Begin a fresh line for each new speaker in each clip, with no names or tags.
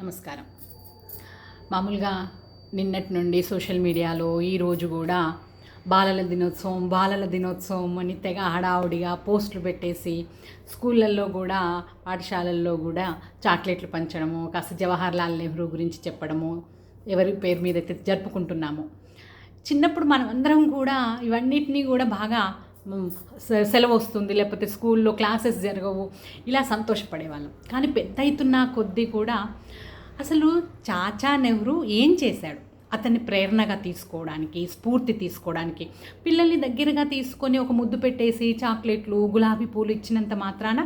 నమస్కారం. మామూలుగా నిన్నటి నుండి సోషల్ మీడియాలో ఈరోజు కూడా బాలల దినోత్సవం బాలల దినోత్సవం అని తెగ హడావుడిగా పోస్టులు పెట్టేసి స్కూళ్ళల్లో కూడా పాఠశాలల్లో కూడా చాక్లెట్లు పంచడము కాస్త జవహర్లాల్ నెహ్రూ గురించి చెప్పడము ఎవరి పేరు మీద అయితే జరుపుకుంటున్నాము. చిన్నప్పుడు మనం అందరం కూడా ఇవన్నిటినీ కూడా బాగా సెలవు వస్తుంది లేకపోతే స్కూల్లో క్లాసెస్ జరగవు ఇలా సంతోషపడేవాళ్ళం. కానీ పెద్ద అవుతున్న కొద్దీ కూడా అసలు చాచా నెహ్రూ ఏం చేశాడు? అతన్ని ప్రేరణగా తీసుకోవడానికి స్ఫూర్తి తీసుకోవడానికి పిల్లల్ని దగ్గరగా తీసుకొని ఒక ముద్దు పెట్టేసి చాక్లెట్లు గులాబీ పూలు ఇచ్చినంత మాత్రాన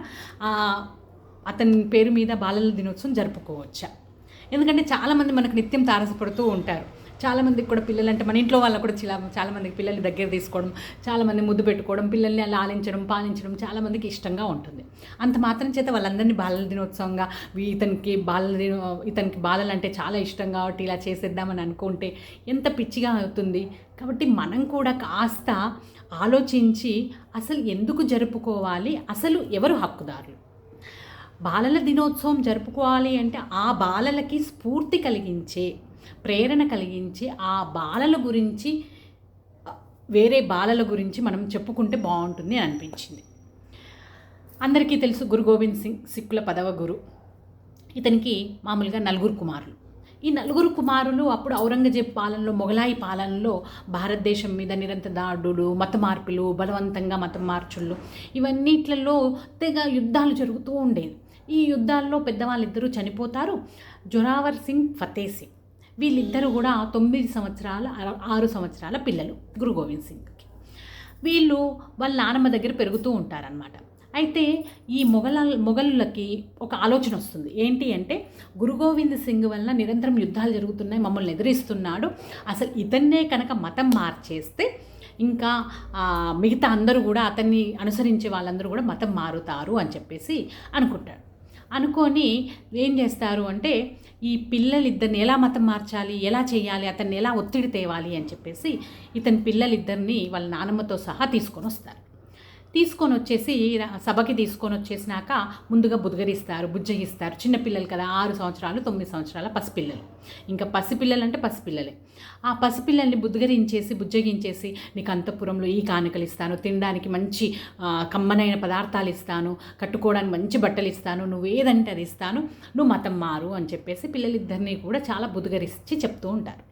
అతని పేరు మీద బాలల దినోత్సవం జరుపుకోవచ్చా? ఎందుకంటే చాలామంది మనకు నిత్యం తారసపడుతూ ఉంటారు. చాలామందికి కూడా పిల్లలంటే మన ఇంట్లో వాళ్ళకు కూడా చాలా చాలామందికి పిల్లల్ని దగ్గర తీసుకోవడం చాలామంది ముద్దు పెట్టుకోవడం పిల్లల్ని అలా ఆలించడం పాలించడం చాలామందికి ఇష్టంగా ఉంటుంది. అంత మాత్రం చేత వాళ్ళందరినీ బాలల దినోత్సవంగా ఇతనికి బాలల దినో ఇతనికి బాలలు అంటే చాలా ఇష్టం కాబట్టి ఇలా చేసేద్దామని అనుకుంటే ఎంత పిచ్చిగా అవుతుంది. కాబట్టి మనం కూడా కాస్త ఆలోచించి అసలు ఎందుకు జరుపుకోవాలి? అసలు ఎవరు హక్కుదారులు? బాలల దినోత్సవం జరుపుకోవాలి అంటే ఆ బాలలకి స్ఫూర్తి కలిగించే ప్రేరణ కలిగించే ఆ బాలల గురించి వేరే బాలల గురించి మనం చెప్పుకుంటే బాగుంటుంది అని అనిపించింది. అందరికీ తెలుసు గురు గోవింద్ సింగ్ సిక్కుల పదవ గురు. ఇతనికి మామూలుగా నలుగురు కుమారులు. ఈ నలుగురు కుమారులు అప్పుడు ఔరంగజేబ్ పాలనలో మొఘలాయి పాలనలో భారతదేశం మీద నిరంతర దాడులు మత మార్పులు బలవంతంగా మతం మార్చుళ్ళు ఇవన్నిట్లలో తెగ యుద్ధాలు జరుగుతూ ఉండేవి. ఈ యుద్ధాల్లో పెద్దవాళ్ళిద్దరూ చనిపోతారు. జొరావర్ సింగ్ ఫతే సింగ్. వీళ్ళిద్దరూ కూడా తొమ్మిది సంవత్సరాల ఆరు- సంవత్సరాల పిల్లలు గురు గోవింద్ సింగ్కి. వీళ్ళు వాళ్ళ నానమ్మ దగ్గర పెరుగుతూ ఉంటారనమాట అయితే ఈ మొఘల మొఘలులకి ఒక ఆలోచన వస్తుంది. ఏంటి అంటే గురు గోవింద్ సింగ్ వలన నిరంతరం యుద్ధాలు జరుగుతున్నాయి మమ్మల్ని ఎదిరిస్తున్నాడు. అసలు ఇతన్నే కనుక మతం మార్చేస్తే ఇంకా మిగతా అందరూ కూడా అతన్ని అనుసరించే వాళ్ళందరూ కూడా మతం మారుతారు అని చెప్పేసి అనుకుంటాడు. అనుకొని ఏం చేస్తారు అంటే ఈ పిల్లలిద్దరిని ఎలా మతం మార్చాలి ఎలా చేయాలి అతన్ని ఎలా ఒత్తిడి తేవాలి అని చెప్పేసి ఇతని పిల్లలిద్దరిని వాళ్ళ నానమ్మతో సహా తీసుకొని వస్తారు. తీసుకొని వచ్చేసి సభకి తీసుకొని వచ్చేసినాక ముందుగా బుద్గరిస్తారు బుజ్జగిస్తారు. చిన్నపిల్లలు కదా ఆరు సంవత్సరాలు తొమ్మిది సంవత్సరాల పసిపిల్లలు. ఇంకా పసిపిల్లలు అంటే పసిపిల్లలే. ఆ పసిపిల్లల్ని బుద్గరించేసి బుజ్జగించేసి నీకు అంతఃపురంలో ఈ కానుకలు ఇస్తాను తినడానికి మంచి కమ్మనైన పదార్థాలు ఇస్తాను కట్టుకోవడానికి మంచి బట్టలు ఇస్తాను నువ్వు ఏదంటే అది ఇస్తాను నువ్వు మతం మారు అని చెప్పేసి పిల్లలిద్దరినీ కూడా చాలా బుద్గరించి చెప్తూ ఉంటారు.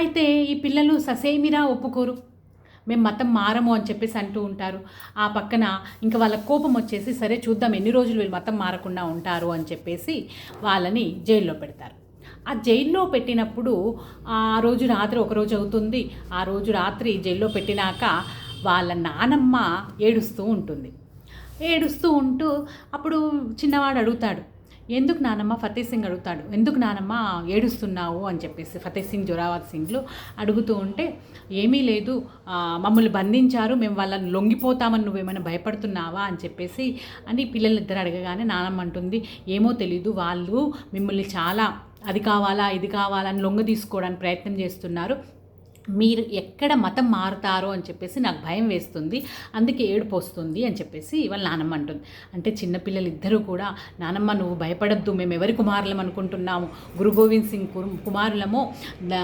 అయితే ఈ పిల్లలు ససేమిరా ఒప్పుకోరు? మేము మతం మారము అని చెప్పేసి అంటూ ఉంటారు. ఆ పక్కన ఇంకా వాళ్ళ కోపం వచ్చేసి సరే చూద్దాం ఎన్ని రోజులు వీళ్ళు మతం మారకుండా ఉంటారు అని చెప్పేసి వాళ్ళని జైల్లో పెడతారు. ఆ జైల్లో పెట్టినప్పుడు ఆ రోజు రాత్రి ఒక రోజు అవుతుంది. ఆ రోజు రాత్రి జైల్లో పెట్టినాక వాళ్ళ నానమ్మ ఏడుస్తూ ఉంటుంది. ఏడుస్తూ ఉంటూ అప్పుడు చిన్నవాడు అడుగుతాడు ఎందుకు నానమ్మ ఫతే సింగ్ అడుగుతాడు? ఎందుకు నానమ్మ ఏడుస్తున్నావు? అని చెప్పేసి ఫతే సింగ్ జొరావత్ సింగ్లు అడుగుతూ ఉంటే ఏమీ లేదు. మమ్మల్ని బంధించారు. మేము వాళ్ళని లొంగిపోతామని నువ్వేమైనా భయపడుతున్నావా? అని చెప్పేసి అని పిల్లలిద్దరు అడగగానే నానమ్మ అంటుంది ఏమో తెలీదు. వాళ్ళు మిమ్మల్ని చాలా అది కావాలా ఇది కావాలా అని లొంగ తీసుకోవడానికి ప్రయత్నం చేస్తున్నారు. మీరు ఎక్కడ మతం మారుతారో అని చెప్పేసి నాకు భయం వేస్తుంది. అందుకే ఏడుపు వస్తుంది అని చెప్పేసి వాళ్ళ నానమ్మ అంటుంది. అంటే చిన్నపిల్లలు ఇద్దరూ కూడా నానమ్మ నువ్వు భయపడద్దు. మేము ఎవరి కుమారులం అనుకుంటున్నాము? గురు గోవింద్ సింగ్ కుమారులమో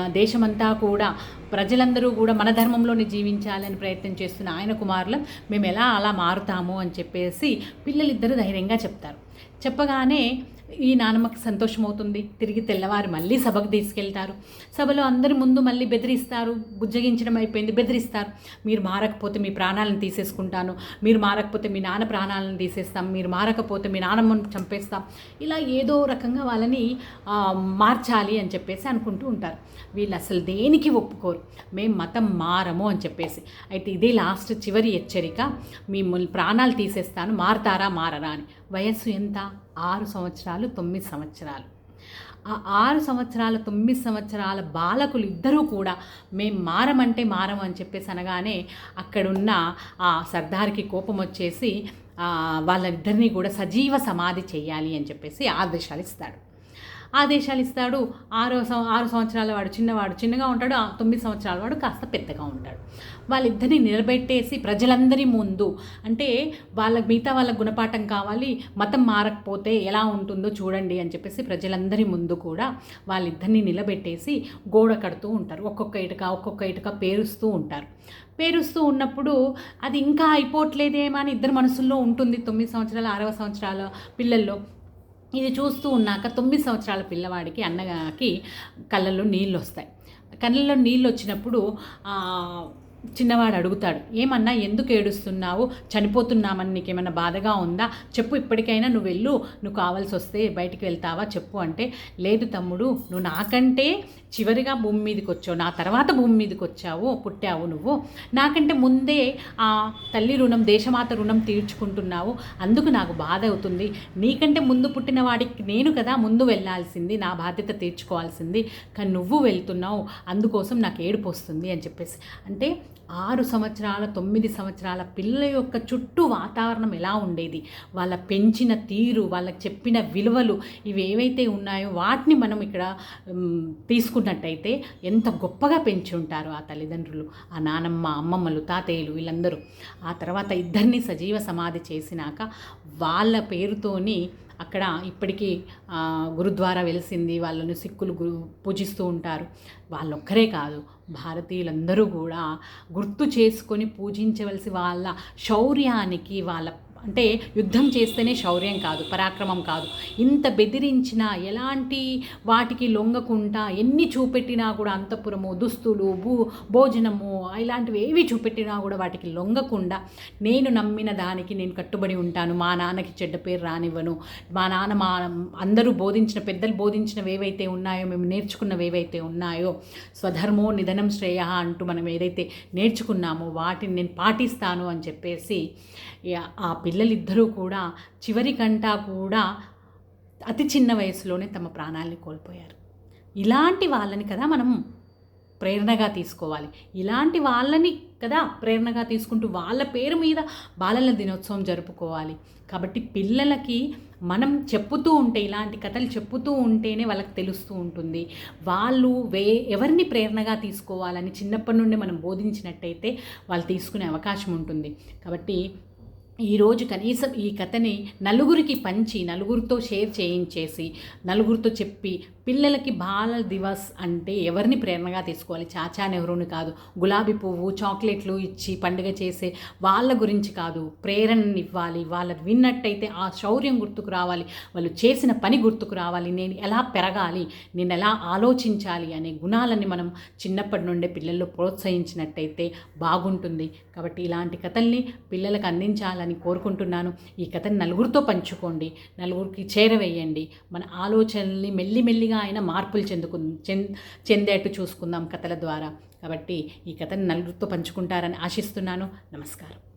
దేశమంతా కూడా ప్రజలందరూ కూడా మన ధర్మంలోనే జీవించాలని ప్రయత్నం చేస్తున్న ఆయన కుమారులం. మేము ఎలా అలా మారుతాము? అని చెప్పేసి పిల్లలిద్దరూ ధైర్యంగా చెప్తారు. చెప్పగానే ఈ నానమ్మకి సంతోషం అవుతుంది తిరిగి తెల్లవారు మళ్ళీ సభకు తీసుకెళ్తారు. సభలో అందరి ముందు మళ్ళీ బెదిరిస్తారు. బుజ్జగించడం అయిపోయింది. బెదిరిస్తారు. మీరు మారకపోతే మీ ప్రాణాలను తీసేసుకుంటాను. మీరు మారకపోతే మీ నాన్న ప్రాణాలను తీసేస్తాం. మీరు మారకపోతే మీ నానమ్మను చంపేస్తాం. ఇలా ఏదో రకంగా వాళ్ళని మార్చాలి అని చెప్పేసి అనుకుంటూ ఉంటారు. వీళ్ళు అసలు దేనికి ఒప్పుకోరు. మేము మతం మారము అని చెప్పేసి. అయితే ఇదే లాస్ట్ చివరి హెచ్చరిక. మిమ్మల్ని ప్రాణాలు తీసేస్తాను. మారతారా మారరా అని. వయస్సు ఎంత? ఆరు సంవత్సరాలు తొమ్మిది సంవత్సరాలు. ఆ ఆరు సంవత్సరాల తొమ్మిది సంవత్సరాల బాలకులు ఇద్దరూ కూడా మేము మారమంటే మారం అని చెప్పేసి అనగానే అక్కడున్న ఆ సర్దార్కి కోపం వచ్చేసి వాళ్ళిద్దరినీ కూడా సజీవ సమాధి చేయాలి అని చెప్పేసి ఆదేశాలు ఇస్తాడు ఆదేశాలు ఇస్తాడు. ఆరో సం- ఆరు సంవత్సరాల వాడు చిన్నవాడు చిన్నగా ఉంటాడు. ఆ తొమ్మిది సంవత్సరాల వాడు కాస్త పెద్దగా ఉంటాడు. వాళ్ళిద్దరిని నిలబెట్టేసి ప్రజలందరి ముందు అంటే వాళ్ళ మిగతా వాళ్ళ గుణపాఠం కావాలి మతం మారకపోతే ఎలా ఉంటుందో చూడండి అని చెప్పేసి ప్రజలందరి ముందు కూడా వాళ్ళిద్దరిని నిలబెట్టేసి గోడ కడుతూ ఉంటారు. ఒక్కొక్క ఇటుక ఒక్కొక్క ఇటుక పేరుస్తూ ఉంటారు. పేరుస్తూ ఉన్నప్పుడు అది ఇంకా అయిపోవట్లేదేమో అని ఇద్దరు మనసుల్లో ఉంటుంది. తొమ్మిది సంవత్సరాల ఆరవ సంవత్సరాల పిల్లల్లో. ఇది చూస్తూ ఉన్నాక తొమ్మిది సంవత్సరాల పిల్లవాడికి అన్నకి కళ్ళల్లో నీళ్ళు వస్తాయి కళ్ళల్లో నీళ్ళు వచ్చినప్పుడు చిన్నవాడు అడుగుతాడు ఏమన్నా ఎందుకు ఏడుస్తున్నావు? చనిపోతున్నామని ఏమైనా బాధగా ఉందా? చెప్పు ఇప్పటికైనా నువ్వు వెళ్ళు నువ్వు కావాల్సి వస్తే బయటికి వెళ్తావా? చెప్పు అంటే లేదు తమ్ముడు నువ్వు నాకంటే చివరిగా భూమి మీదకి వచ్చావు నా తర్వాత భూమి మీదకి వచ్చావు పుట్టావు నువ్వు. నాకంటే ముందే ఆ తల్లి రుణం దేశమాత రుణం తీర్చుకుంటున్నావు. అందుకు నాకు బాధ అవుతుంది. నీకంటే ముందు పుట్టిన వాడికి నేను కదా ముందు వెళ్ళాల్సింది నా బాధ్యత తీర్చుకోవాల్సింది. కానీ నువ్వు వెళ్తున్నావు అందుకోసం నాకు ఏడుపు వస్తుంది అని చెప్పేసి. అంటే ఆరు సంవత్సరాల తొమ్మిది సంవత్సరాల పిల్లల యొక్క చుట్టూ వాతావరణం ఎలా ఉండేది? వాళ్ళ పెంచిన తీరు వాళ్ళకి చెప్పిన విలువలు ఇవి ఏవైతే ఉన్నాయో వాటిని మనం ఇక్కడ తీసుకున్నట్టయితే ఎంత గొప్పగా పెంచి ఉంటారు ఆ తల్లిదండ్రులు ఆ నానమ్మ అమ్మమ్మలు తాతయ్యలు వీళ్ళందరూ. ఆ తర్వాత ఇద్దరిని సజీవ సమాధి చేసినాక వాళ్ళ పేరుతోని అక్కడ ఇప్పటికీ గురుద్వారా వెలిసింది వాళ్ళను సిక్కులు గురు పూజిస్తూ ఉంటారు. వాళ్ళొక్కరే కాదు భారతీయులందరూ కూడా గుర్తు చేసుకొని పూజించవలసి వాళ్ళ శౌర్యానికి వాళ్ళ అంటే యుద్ధం చేస్తేనే శౌర్యం కాదు పరాక్రమం కాదు. ఇంత బెదిరించినా ఎలాంటి వాటికి లొంగకుండా ఎన్ని చూపెట్టినా కూడా అంతఃపురము దుస్తులు భూ భోజనము ఇలాంటివి ఏవి చూపెట్టినా కూడా వాటికి లొంగకుండా నేను నమ్మిన దానికి నేను కట్టుబడి ఉంటాను. మా నాన్నకి చెడ్డ పేరు రానివ్వను. మా నాన్న మా అందరూ బోధించిన పెద్దలు బోధించినవి ఏవైతే ఉన్నాయో మేము నేర్చుకున్నవి ఏవైతే ఉన్నాయో స్వధర్మో నిధనం శ్రేయ అంటూ మనం ఏదైతే నేర్చుకున్నామో వాటిని నేను పాటిస్తాను అని చెప్పేసి ఆ పిల్లలిద్దరూ కూడా చివరికంటా కూడా అతి చిన్న వయసులోనే తమ ప్రాణాల్ని కోల్పోయారు. ఇలాంటి వాళ్ళని కదా మనం ప్రేరణగా తీసుకోవాలి. ఇలాంటి వాళ్ళని కదా ప్రేరణగా తీసుకుంటూ వాళ్ళ పేరు మీద బాలల దినోత్సవం జరుపుకోవాలి. కాబట్టి పిల్లలకి మనం చెప్పుతూ ఉంటే ఇలాంటి కథలు చెప్పుతూ ఉంటేనే వాళ్ళకి తెలుస్తూ ఉంటుంది. వాళ్ళు వే ఎవరిని ప్రేరణగా తీసుకోవాలని చిన్నప్పటి నుండి మనం బోధించినట్టయితే వాళ్ళు తీసుకునే అవకాశం ఉంటుంది. కాబట్టి ఈరోజు కనీసం ఈ కథని నలుగురికి పంచి నలుగురితో షేర్ చేయించేసి నలుగురితో చెప్పి పిల్లలకి బాల దివస్ అంటే ఎవరిని ప్రేరణగా తీసుకోవాలి? చాచా నెహ్రూని కాదు. గులాబీ పువ్వు చాక్లెట్లు ఇచ్చి పండుగ చేసే వాళ్ళ గురించి కాదు. ప్రేరణని ఇవ్వాలి. వాళ్ళ విన్నట్టయితే ఆ శౌర్యం గుర్తుకు రావాలి. వాళ్ళు చేసిన పని గుర్తుకు రావాలి. నేను ఎలా పెరగాలి? నేను ఎలా ఆలోచించాలి? అనే గుణాలని మనం చిన్నప్పటి నుండే పిల్లల్లో ప్రోత్సహించినట్టయితే బాగుంటుంది. కాబట్టి ఇలాంటి కథల్ని పిల్లలకు అందించాలని కోరుకుంటున్నాను. ఈ కథని నలుగురితో పంచుకోండి. నలుగురికి చేరవేయండి. మన ఆలోచనల్ని మెల్లిమెల్లిగా ఆయన మార్పులు చెందుకు చెందేట్టు చూసుకుందాం కథల ద్వారా. కాబట్టి ఈ కథని నలుగురితో పంచుకుంటారని ఆశిస్తున్నాను. నమస్కారం.